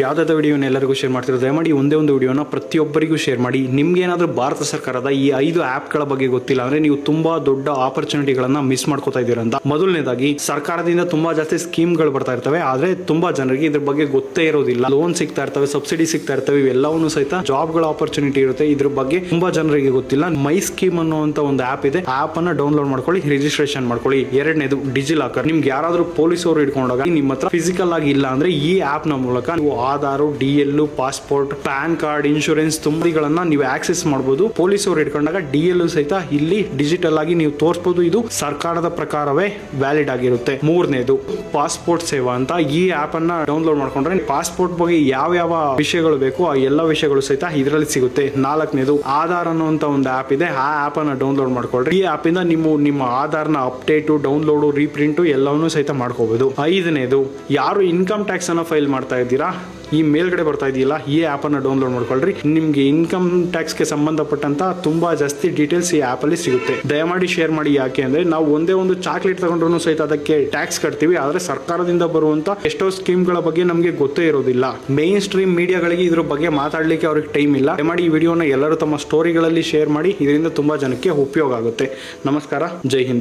ಯಾವ್ದಾದ ವಿಡಿಯೋನ ಎಲ್ಲರಿಗೂ ಶೇರ್ ಮಾಡ್ತಿರೋ ದಯಮಾಡಿ ಒಂದೇ ಒಂದು ವಿಡಿಯೋನ ಪ್ರತಿಯೊಬ್ಬರಿಗೂ ಶೇರ್ ಮಾಡಿ. ನಿಮ್ಗೆ ಏನಾದರೂ ಭಾರತ ಸರ್ಕಾರದ ಈ ಐದು ಆ್ಯಪ್ಗಳ ಬಗ್ಗೆ ಗೊತ್ತಿಲ್ಲ ಅಂದ್ರೆ ನೀವು ತುಂಬಾ ದೊಡ್ಡ ಆಪರ್ಚುನಿಟಿಗಳನ್ನ ಮಿಸ್ ಮಾಡ್ಕೋತಾ ಇದ್ದೀರಾ ಅಂತ. ಮೊದಲನೇದಾಗಿ, ಸರ್ಕಾರದಿಂದ ತುಂಬಾ ಜಾಸ್ತಿ ಸ್ಕೀಮ್ಗಳು ಬರ್ತಾ ಇರ್ತವೆ, ಆದ್ರೆ ತುಂಬಾ ಜನರಿಗೆ ಇದ್ರ ಬಗ್ಗೆ ಗೊತ್ತೇ ಇರೋದಿಲ್ಲ. ಲೋನ್ ಸಿಗ್ತಾ ಇರ್ತವೆ ಸಬ್ಸಿಡಿ ಸಿಗ್ತಾ ಇರ್ತವೆ, ಇವೆಲ್ಲವನ್ನೂ ಸಹಿತ ಜಾಬ್ಗಳ ಆಪರ್ಚುನಿಟಿ ಇರುತ್ತೆ. ಇದ್ರ ಬಗ್ಗೆ ತುಂಬಾ ಜನರಿಗೆ ಗೊತ್ತಿಲ್ಲ. ಮೈ ಸ್ಕೀಮ್ ಅನ್ನುವಂತ ಒಂದು ಆಪ್ ಇದೆ. ಆಪ್ ಅನ್ನ ಡೌನ್ಲೋಡ್ ಮಾಡ್ಕೊಳ್ಳಿ ರಿಜಿಸ್ಟ್ರೇಷನ್ ಮಾಡ್ಕೊಳ್ಳಿ. ಎರಡನೇದು ಡಿಜಿಲಾಕರ್ ನಿಮ್ಗೆ ಯಾರಾದರೂ ಪೊಲೀಸ್ ಅವರು ಇಟ್ಕೊಂಡಾಗ ನಿಮ್ಮ ಹತ್ರ ಫಿಸಿಕಲ್ ಆಗಿ ಇಲ್ಲ ಅಂದ್ರೆ ಈ ಆಪ್ನ ಮೂಲಕ ನೀವು Aadhaar, D L, passport, pan card, insurance ತುಂಬಿಗಳನ್ನ ನೀವು ಆಕ್ಸೆಸ್ ಮಾಡಬಹುದು ಪೊಲೀಸ್ ಅವರು ಇಟ್ಕೊಂಡಾಗ ಡಿ ಎಲ್ ಸಹಿತ ಇಲ್ಲಿ ಡಿಜಿಟಲ್ ಆಗಿ ನೀವು ತೋರಿಸಬಹುದು ಇದು ಸರ್ಕಾರದ ಪ್ರಕಾರವೇ ವ್ಯಾಲಿಡ್ ಆಗಿರುತ್ತೆ. ಮೂರನೇದು, ಪಾಸ್ಪೋರ್ಟ್ ಸೇವಾ ಅಂತ ಈ ಆಪ್ ಅನ್ನ ಡೌನ್ಲೋಡ್ ಮಾಡ್ಕೊಂಡ್ರೆ ಪಾಸ್ಪೋರ್ಟ್ ಬಗ್ಗೆ ಯಾವ ಯಾವ ವಿಷಯಗಳು ಬೇಕು ಆ ಎಲ್ಲ ವಿಷಯಗಳು ಸಹಿತ ಇದರಲ್ಲಿ ಸಿಗುತ್ತೆ. ನಾಲ್ಕನೇದು, ಆಧಾರ್ ಅನ್ನುವಂತ ಒಂದು ಆಪ್ ಇದೆ. ಆ ಆಪ್ ಅನ್ನ ಡೌನ್ಲೋಡ್ ಮಾಡ್ಕೊಳ್ರಿ. ಈ ಆಪ್ ಇಂದ ನಿಮ್ಮ ನಿಮ್ಮ ಆಧಾರ್ನ ಅಪ್ಡೇಟ್, ಡೌನ್ಲೋಡ್, ರೀಪ್ರಿಂಟ್ ಎಲ್ಲವನ್ನೂ ಸಹಿತ ಮಾಡ್ಕೋಬಹುದು ಐದನೇದು, ಯಾರು ಇನ್ಕಮ್ ಟ್ಯಾಕ್ಸ್ ಅನ್ನ ಫೈಲ್ ಮಾಡ್ತಾ ಇದ್ದೀರಾ? ಈ ಮೇಲ್ಗಡೆ ಬರ್ತಾ ಇದೆಯಲ್ಲ, ಈ ಆಪ್ ಅನ್ನ ಡೌನ್ಲೋಡ್ ಮಾಡ್ಕೊಳ್ರಿ. ನಿಮ್ಗೆ ಇನ್ಕಮ್ ಟ್ಯಾಕ್ಸ್ಗೆ ಸಂಬಂಧಪಟ್ಟಂತ ತುಂಬಾ ಜಾಸ್ತಿ ಡೀಟೇಲ್ಸ್ ಈ ಆಪ್ ಅಲ್ಲಿ ಸಿಗುತ್ತೆ. ದಯಮಾಡಿ ಶೇರ್ ಮಾಡಿ ಯಾಕೆ ಅಂದ್ರೆ, ನಾವು ಒಂದೇ ಒಂದು ಚಾಕ್ಲೇಟ್ ತಗೊಂಡ್ರು ಸಹಿತ ಅದಕ್ಕೆ ಟ್ಯಾಕ್ಸ್ ಕಟ್ತೀವಿ, ಆದರೆ ಸರ್ಕಾರದಿಂದ ಬರುವಂತ ಎಷ್ಟೋ ಸ್ಕೀಮ್ಗಳ ಬಗ್ಗೆ ನಮಗೆ ಗೊತ್ತೇ ಇರೋದಿಲ್ಲ. ಮೇನ್ ಸ್ಟ್ರೀಮ್ ಮೀಡಿಯಾಗಳಿಗೆ ಇದ್ರ ಬಗ್ಗೆ ಮಾತಾಡ್ಲಿಕ್ಕೆ ಅವ್ರಿಗೆ ಟೈಮ್ ಇಲ್ಲ. ದಯಮಾಡಿ ಈ ವಿಡಿಯೋನ ಎಲ್ಲರೂ ತಮ್ಮ ಸ್ಟೋರಿಗಳಲ್ಲಿ ಶೇರ್ ಮಾಡಿ, ಇದರಿಂದ ತುಂಬಾ ಜನಕ್ಕೆ ಉಪಯೋಗ ಆಗುತ್ತೆ. ನಮಸ್ಕಾರ, ಜೈ ಹಿಂದ್.